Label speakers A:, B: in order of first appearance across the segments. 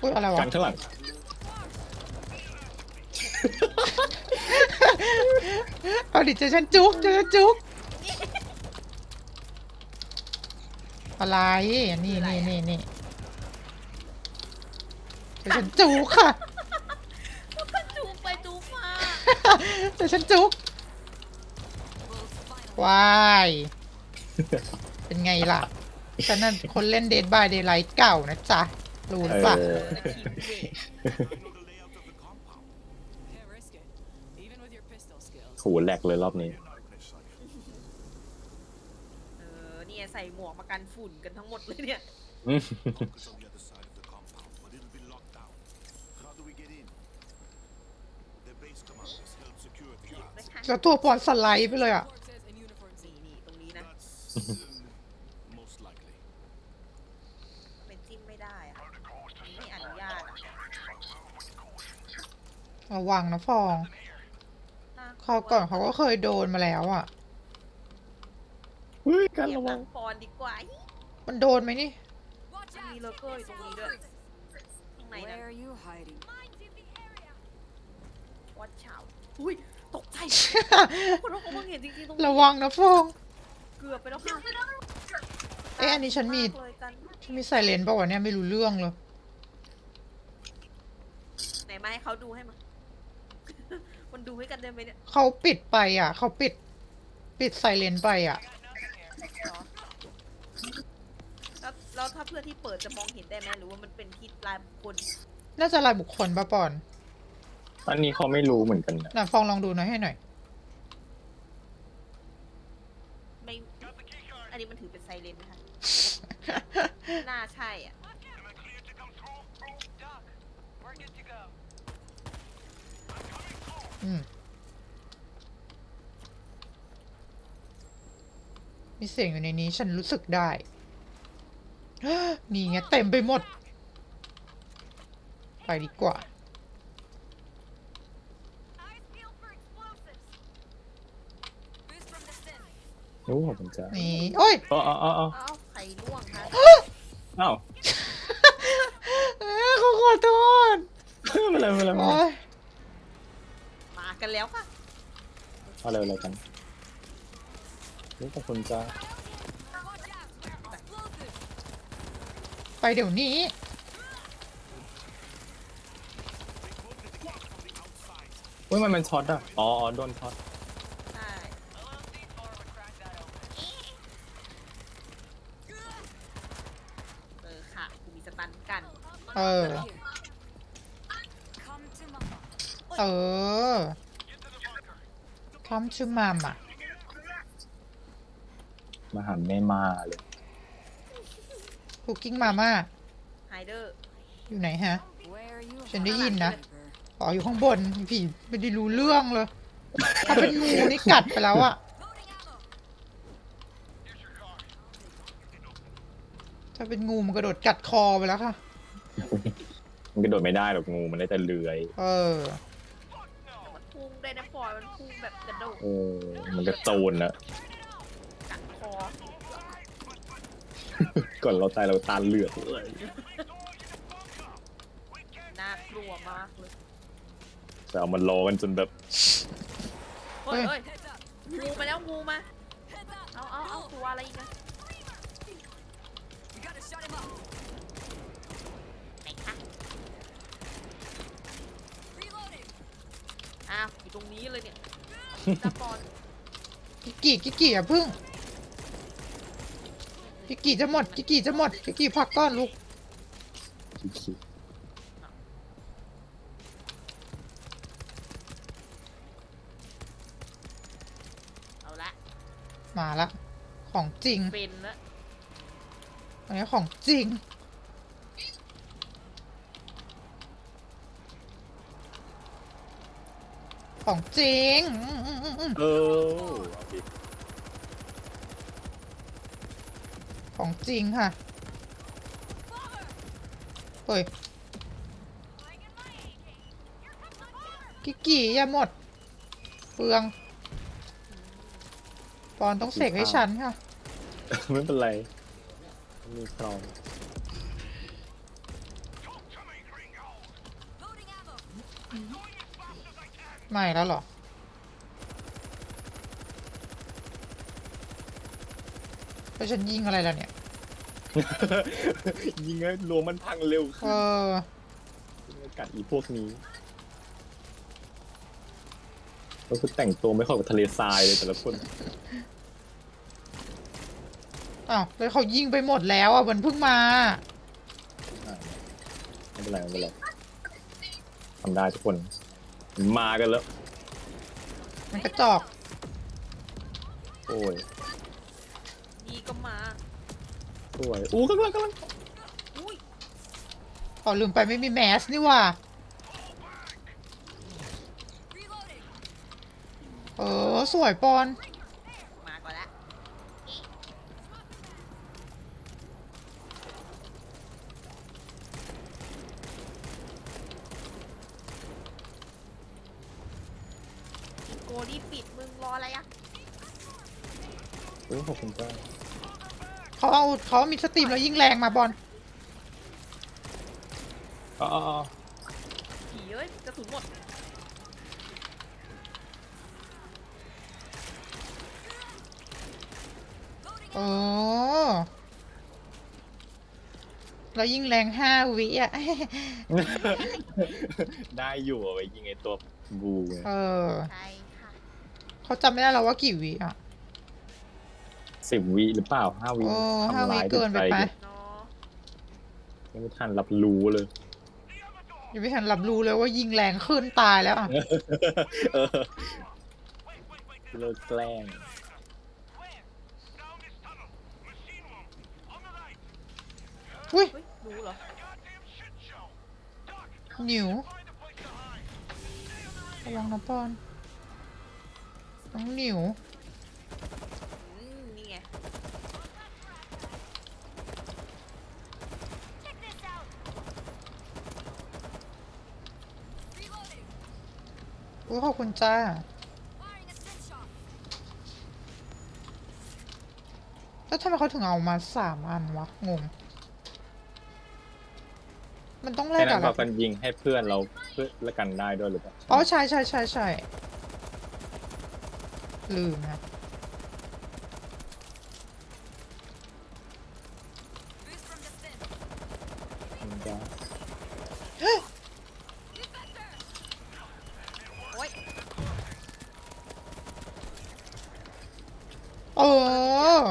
A: อุ้ยอะไรวะ
B: กันข้างหลัง
A: เอาดิเจอฉันจุกเจอฉันจุกอะไรนี่นี่นี่นี่เจอฉันจุกค่ะ
C: ก็จูบไปจูบมา
A: เจอฉันจุกวายเป็นไงล่ะฉันนั่นคนเล่นเด d บายเด y ไลท์เก่านะจ๊ะ รู้หรือเปล่า
B: เออ
C: นาทีเบรก
D: Can't risk it, even with your pistol skills.
B: ขู่แหลกเลยรอบนี้
C: เออเนี่ยใส่หมวกมากันฝุ่นกันทั้งหมดเลยเนี่ย
B: อืม
E: Bunker's on the other side of the compound, but it'll be locked down. How do we get in? The base commanders help secure the
C: นะ
E: guards.
C: คะ
A: แล้วตัวปอนสไลด์ไปเลยอะ
D: Corpses and uniforms.
C: นี่นี่ตรงนี้นะ
E: That's um, most likely.
C: เป็นจิ้มไม่ได้อะมันไม่อนุญาตอะ
A: ระวังนะฟอง
C: น่
A: เขาวก่อนเขาก็เคยโดนมาแล้วอะ
B: เฮ้ยกัน
C: เก็บ
B: ระ
C: ห
B: วั
C: ลั
B: ง
C: งปอนดีกว่า
A: มันโดนไหมนี่
D: Watch
C: มี
D: out!
C: โลโก้อยู่ตรงนี้ด้วยข้างในนั้น
D: Where are you hiding?
C: วัดเฉาอุ้ยตกใจคนเราคงเพิ่งเห็นจริงๆตรงนี้
A: ระวังนะฟอง
C: เกือบไปแล้วค่ะ
A: เอ๊ะอันนี้ฉันมีา
C: กเลยกัน
A: มีไซเลนป่าวะเนี่ยไม่รู้เรื่องเลย
C: ไหนมาให้เขาดูให้มา มันดูให้กันได้ไหมเนี่ย
A: เขาปิดไปอะ เขาปิด ปิดไซเลนไปอะ
C: เหรอแล้วแล้วถ้าเพื่อนที่เปิดจะมองเห็นได้ไหมหรือว่ามันเป็นที่ลายบุคคล
A: น่าจะรายบุคคลปะปอน
B: อันนี้เขาไม่รู้เหมือนกันนะ
A: น่ะฟองลองดูหน่อยให้หน่อย
C: ไม่ อันนี้มันถือเป็นไซเรนไหมคะ น่าใช่อะ
A: อืมมีเสียงอยู่ในนี้ฉันรู้สึกได้ นี่ไงเต็มไปหมด ไปดีกว่า
B: โอ้ผมจะ
A: นี่โอ้ย
B: อ๋ออ๋ออ๋อ
C: เอ้าไข่ร่วงคะ
B: อ้าว
A: เอ้ยเขาขอโทษ
B: ไม่เป็นไรไม่เป็นไรไม่เป็น
A: โอ้
B: ไร
A: ย
C: มา กันแล้วค่ะ
B: เอาเร็วเลยกันนี่ขอบคุณจ้า
A: ไปเดี๋ยวนี้
B: เฮ้ยมันมันช็อตอะ อ๋ออ๋อโดนช็อต
C: ใช่เออค่ะกูมีสตันกัน
A: เออ
D: Here. Come to mama.
A: เออ come to mama
B: มาหาแม่มาเลย
A: cooking mama
C: ไฮเดอร์
A: อยู่ไหนฮะ
D: Where are you
A: ฉันได้ยินนะ
D: hiding?
A: อ๋ออยู่ข้างบนผีไม่ได้รู้เรื่องเลย ถ้าเป็นงูนี่กัดไปแล้วอะถ้าเป็นงูมันกระโดดกัดคอไปแล้วค่ะ
B: มันกระโดดไม่ได้หรอกงูมันได้แต่เลื้อย
A: เออ
C: แต่มันพุ่งได้นะปอยมันพุ่งแบบกระ โดด
B: โอ้มันกระโจนนะ
C: กัดคอ
B: ก่อนเราตายเราตาเหลือกเลย
C: น่ากลัวมากเลย
B: แต่เอามันรอกันจนแบบ
C: เฮ้ย
A: เฮ้
C: เฮ้
A: ย
C: ยงูมาแล้วงูมา
D: Heads up!
C: เอาเอาเอาตัวอะไรอีกนะ
D: You gotta shut him up.
C: ไหนคะ
D: Reloading.
C: อ้าวอยู่ตรงนี้เลยเนี่ย ตาปอน
A: กิกกี้กิกกี้อย่าพึ่งกิกกี้จะหมดกิกกี้จะหมดกิกกี้พักก้อนลูก
B: คิด
C: เอาละ
A: มาละของจริง
C: เป็นละ
A: อันนี้ของจริงของจริงอืมอืมอืมอืม
B: เออเอาดิ
A: ของจริงค่ะ เฮ้ยกิกกี้อย่าหมด เปลือง ปอนต้องเสกให้ฉันค่ะ
B: ไม่เป็นไร มีครอง
A: ไม่แล้วเหรอ แล้วฉันยิงอะไรแล้วเนี่ย
B: ยิงให้รวมมันพังเร็ว
A: เอ
B: ขึ้น
A: อ
B: กัดอีพวกนี้ก็คือแต่งตัวไม่เข้ากับทะเลทรายเลยแต่ละคน
A: อ้าว แล้วเขายิงไปหมดแล้วอะ มันเพิ่งมา
B: อ่าไม่เป็นไรไม่เป็นไรทำได้ทุกคน มากันแล้ว
A: มันกระจอก
B: โอ้ย สวยอู้กำลังกำลัง
C: อุ้ย
A: ขอลืมไปไม่มีแมสนี่ว่า
D: Reloading.
A: เออ สวยปอน
C: มาก่อนละโกรีบปิดมึงรออะไรอะ
B: โอ้ยขอบคุณจ้า
A: เขาเอาเขามีสตรีมแล้วยิงแรงมาบอล
B: อ๋ออ๋ออ๋อ
C: ผีเอ้ยกระสุนหมด
A: เออแล้วยิงแรงห้าวิอะ
B: ได้อยู่เอาไปยิงไอตัวบูไง
A: เออ
C: ใช่ค่ะ
A: เขาจำไม่ได้แล้วว่ากี่วิอะ
B: สิบวิหรือเปล่าห้าวิ
A: โอ้ห้า
B: ทำ
A: วิ
B: ร้าย
A: เกินไป
B: จิต
A: ปะ
B: ใจ
C: เนาะ
B: ยังไม่ทันรับรู้เลย
A: ยังไม่ทันรับรู้เลยว่ายิงแรงขึ้นตายแล้วอะ
B: เออเลิกแกล้ง
A: อุ้ย
C: เฮ้ยรู้เหรอ
A: หนิวระวังนะปอนน้องหนิว
C: อืมนี่ไง
D: Check this out. Reloading.
A: อุ้ยขอบคุณจ้า
D: Firing a stim shot.
A: แล้วทำไมเขาถึงเอามาสามอันวะ งง มันต้องแล
B: แค่
A: ก
B: นั้
A: อะ
B: น
A: ไร
B: เรากันยิงให้เพื่อนเราเพื่อละกันได้ด้วยหรือเปล่า
A: อ๋อใช่ใช่ใช่ใช่ลืมนะ
D: Boost from the stim.
B: มันจะ
D: Defender.
C: โอ้ย
A: เออ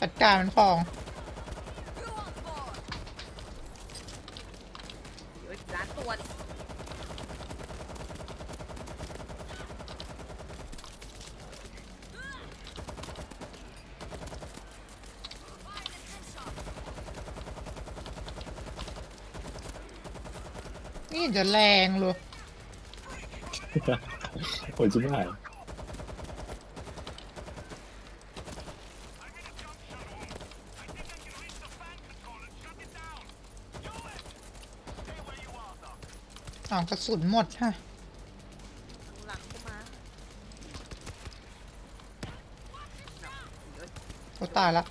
A: จัดการมันฟอง
C: เฮ้ยล้านตัวดิ
A: นี่จะแรงเลย
B: โอ้ยจิ้มหาย
A: อ้าวกระสุนหมดฮะ
C: หลังเข้ามาเฮ้ย
A: โอ้ตายละ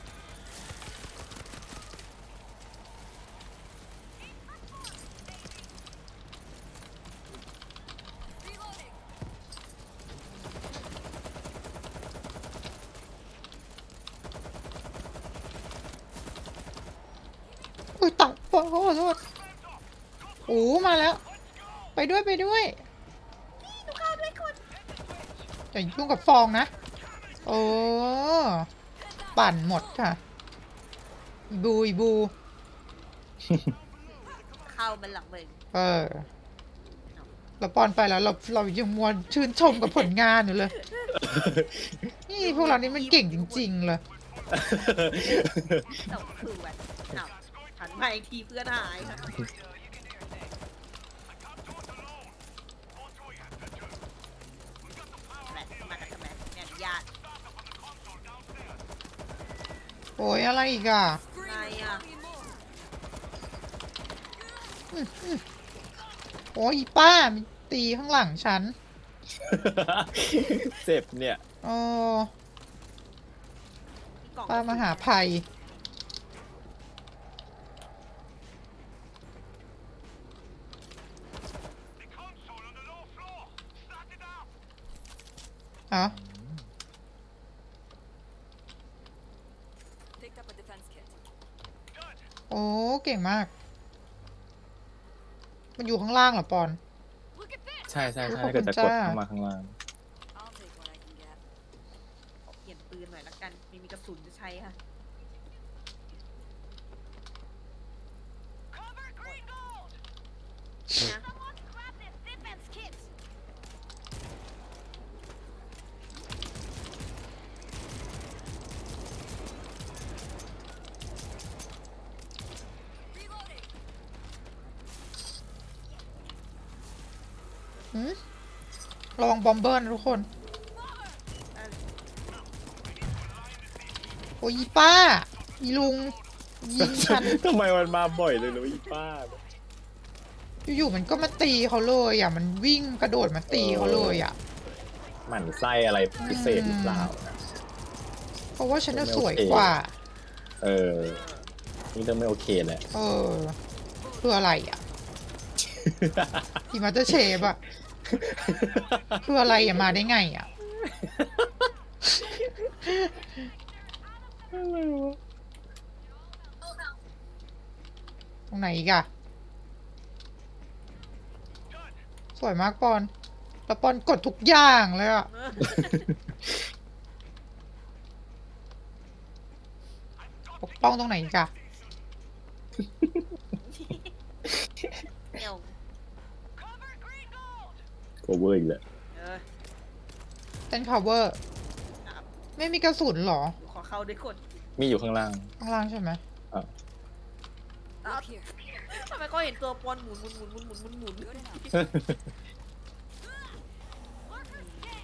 D: Reloading.
A: อุ้ ยตัดโอ้โหโทษโอ้มาแล้ว ไปด้วยไปด้วย
C: ลูกค้าด้วยคน
A: อย่ายุ่งกับฟองนะ โอ้ปั่นหมดค่ะอีบูอีบู
C: เข้ามันหลังมึง
A: เออ เราปอนไปแล้ว เราเรายังมวนชื่นชมกับผลงานอยู่เลย นี่พวกเรานี่มันเก่งจริง ๆ เลย
C: แต่คือแบบอ้าว หันมาอีกทีเพื่อนหายค่ะแบบมากันทำไมไม่อนุญาต
A: โอ้ยอะไรอีกอะ
D: Scream
C: Ay,
D: tell
C: ah.
D: me more.
A: โอ้ยอีป้ามันตีข้างหลังฉัน
B: เจ็บเนี่ย
A: โอ้
C: มีกล่อง
A: ป้ามหาภัย อ๋อ
D: Picked up a defense kit.
A: โอ้เก่งมาก มันอยู่ข้างล่างเหรอปอน
D: Look at this!
B: ใช่ใช่ใช่
A: ขอบ
B: ถ้า
A: คุ
B: เกิด
A: ณ
B: จะ
A: จ้า
B: กดเข้ามาข้างล่าง
D: I'll take what I can get.
C: ขอเปลี่ยนปืนหน่อยละกัน ไม่มีกระสุนจะใช้ค่ะ
D: Cover green gold!
C: นะ
D: Someone grab this defense kit! Reloading!
A: หืมระวังบอมเบอร์นะทุกคน
C: ได้เลย
A: โอ้ยอีป้า อีลุง ยิงฉัน
B: ทำไมมันมาบ่อยเลยนะอีป้า
A: อยู่ๆมันก็มาตีเขาเลยอะ มันวิ่งกระโดดมาตีเขาเลยอะ
B: หมั่นไส้อะไรพิเศษหรือเปล่านะ
A: เพราะว่าฉันน่ะ
B: ไม่
A: ส
B: โอเค
A: วยกว่า
B: เออ นี่ต้องไม่โอเคแหละ
A: เออ คืออะไรอะ อีมาเตอร์เชฟอะคืออะไรอะมาได้ไงอะตรงไหนอีกอะสวยมากปอนแล้วปอนกดทุกอย่างเลยอะ
C: เออ
A: ปกป้องตรงไหนอีกอะ
C: เดี๋ยว
B: โอเว อร์อีกแล้ว
C: เออ
A: เป็น power
C: ครับ
A: ไม่มีกระสุนเหรอ
C: ขอเข้าด้วยคน
B: มีอยู่ข้างล่าง
A: ข้างล่างใช่ไหม
D: Up here.
C: ทำไมก็เห็นตัวปอนหมุนหมุนหมุนหมุนหมุนหมุนหมุน
D: Good enough.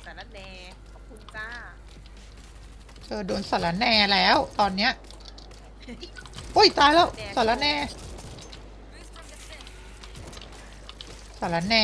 C: แต่ละแนขอบคุณจ้า
A: เธอโดนสารแหน่แล้ว ตอนเนี้ยโอ้ยตายแล้วสารแหน่
D: Boost from the sim.
A: สารแหน่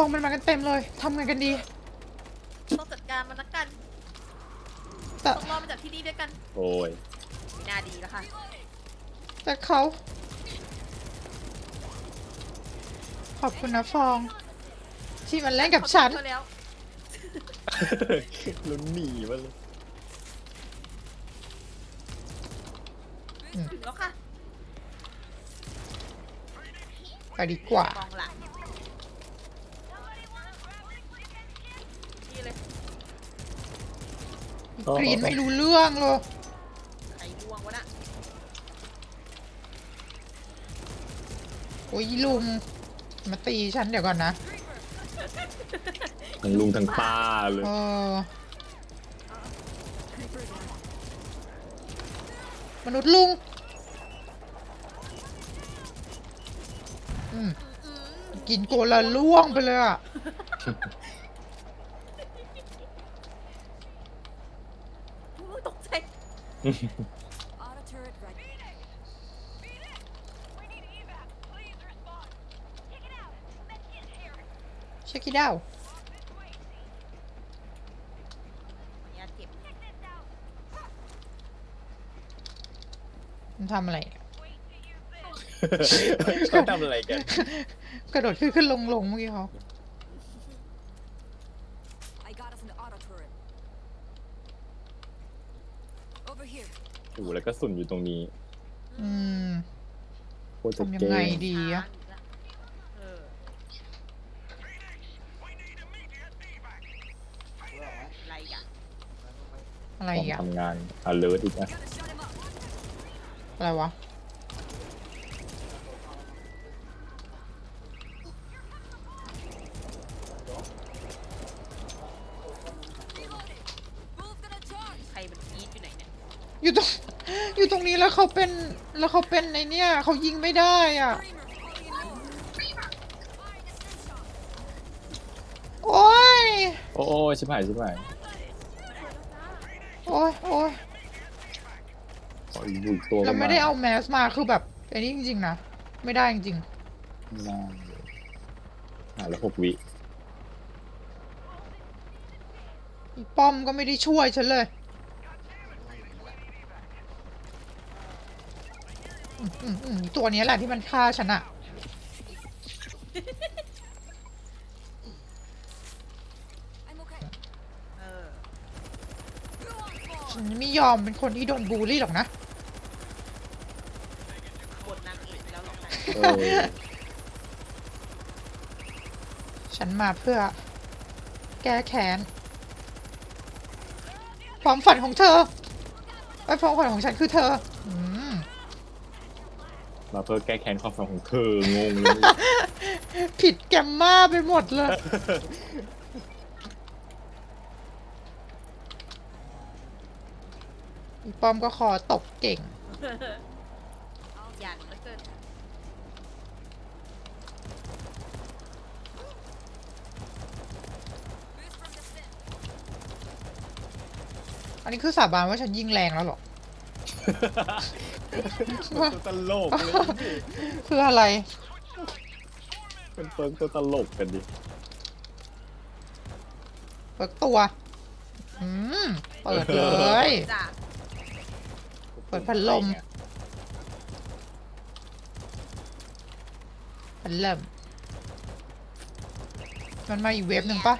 A: องมันมากันเต็มเลยทำไงกันดี
C: ต้องจัดการมันละกัน
A: แต่
C: ต้องรอมาจากที่นี่ด้วยกัน
B: โอ้ย
C: ไม่น่าดีแล้วค่ะ
A: แต่เขาขอบคุณนะฟอง ที่มันเล่นกับฉัน
C: ขอโทษแล้ว
B: ลุ้นหนีมาเลย
C: ถึงแล้วค่ะ
A: ไปดีกว่า
C: กองหลังนี่เลย
A: กรีนไม่รู้เรื่องเลย
C: ใครล่วงวะน่ะ
A: โอ้ยลุงมาตีฉันเดี๋ยวก่อนนะ
B: ทั้งลุงทั้งป้าเลย
A: เออ
D: Creeper down.
A: มนุษย์ลุงอืมกินโกละล่วงไปเลยอะ
C: อุ๊ยตกใจ
D: Auto turret ready.
A: check it out
C: อย่าเก็บ
A: มันทำอะไร
B: เขาทำอะไรกัน
A: กระโดดขึ้นขึ้นลงลงเมื่อกี้เขา
D: I got us an auto turret. Over here.
B: โอ้โหแล้วก็สุนอยู่ตรงนี้
A: อืม
B: โคตรจะ
A: ทำยัง
B: เก่
A: ไง
B: ง
A: ดีอะ
C: เออ
E: We need immediate evac.
C: อะไรอะ
A: อะไร
B: ต้อง
A: อะ
B: ทำงาน alert อีกนะ
D: Gotta shut him up.
A: อะไรวะ
D: Reloading. Move to the charge.
C: ใครมันกรีดอยู่ไหนเนี่ย
A: อยู่ตรง อยู่ตรงนี้แล้วเขาเป็นแล้วเขาเป็นในเนี่ยเขายิงไม่ได้อะโอ้ย
B: โอ้โอ้ชิบหายชิบหาย
A: โอ้ยโอ้ย
B: ขออีกบุกตัว
A: เราไม่
B: น
A: ได้เอาแมสมาคือแบบไอ้นี่จริงๆนะไม่ได้จริง
B: ไม่ได้หาแล้วหกวิ
A: ๆอีป้อมก็ไม่ได้ช่วยฉันเลย อืมอืมตัวเนี้ยแหละที่มันฆ่าฉันอะ
C: เออ
A: ฉันไม่ยอมเป็นคนที่โดนบูลลี่หรอกนะ
C: บทนางเอกแล้วหรอกนะ
B: เออ
A: ฉันมาเพื่อ แก้แค้นความฝันของเธอไอ้ความฝันของฉันคือเธออืม
B: มาเพื่อแก้แค้นความฝันของเธองงเลย
A: ผิดแกมมาไปหมดเลย อีป้อมก็คอตกเก่ง
C: อย่างเหลือเกิน
D: Boost from the fin.
A: อันนี้คือสาบานว่าฉันยิงแรงแล้วเหรอ
B: ตัวตลกเลย
A: คืออะไร
B: เป็นเฟิร์กตัวตลกกันดิ
A: เปิดตัว อืม เปิดเลย
C: จ้ะ
A: เปิดพัดลมพัดลมมันมาอีกเว็บหนึ่งปะ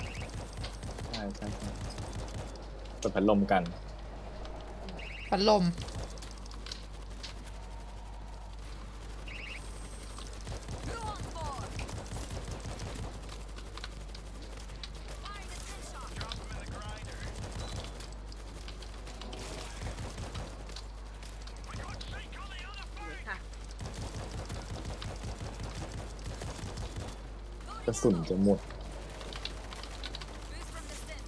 B: ใช่ใช่ใช่เปิดพัดลมกัน
A: พัดลม
D: Who wants more? Fire the ten shot.
C: เหลือค่ะ
B: ก ระสุนจะหมด
D: Boost from the fin.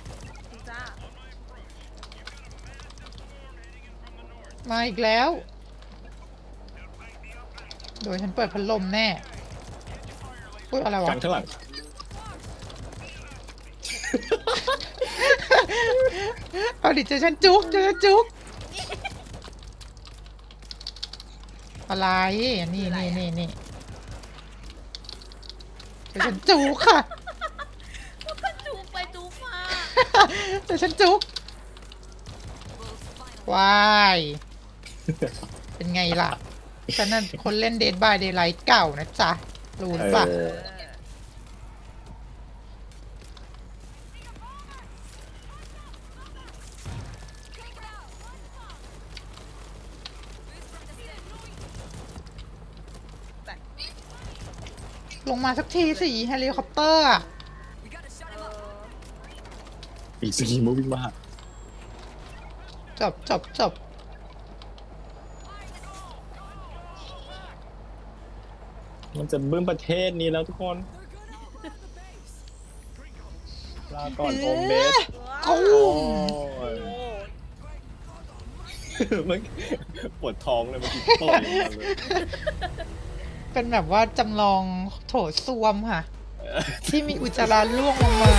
C: คุณจ้า
A: มาอีกแล้ว โดยฉันเปิดพัดลมแน่อุ้ยอะไรวะ
B: กันข้างหลัง
A: เอาดิเจอฉันจุกเจอฉันจุก อะไร นี่นี่นี่นี่เจอ ฉันจุกค่ะ
C: ก็จูบไปจูบมา
A: เจอฉันจุก
D: World's final.
A: วาย เป็นไงล่ะฉันนั่นคนเล่นเด d บายเด y ไลท์เก่านะจ๊ะ รู้หรือเปล่า
B: เอ
C: เอ
B: อ
C: อ
D: Take it out. Boost from the fin.
C: แต่
A: ลงมาสักทีสิเฮลิคอปเตอร์อะ
D: We gotta shut
C: เอ
D: him up.
C: อ
B: อีกสกีมูวิ่งมา
A: จบจบจบ
B: มันจะบึ้มประเทศนี้แล้วทุกคนลาก่อนโอมเบส
A: โอ้
B: โอ้
C: โอ้
B: ยมันปวดท้องเลยเมื่อกี้ต่อยมาเลย
A: เป็นแบบว่าจำลองโถส้วมค่ะ ที่มีอุจจาระร่วงลงมา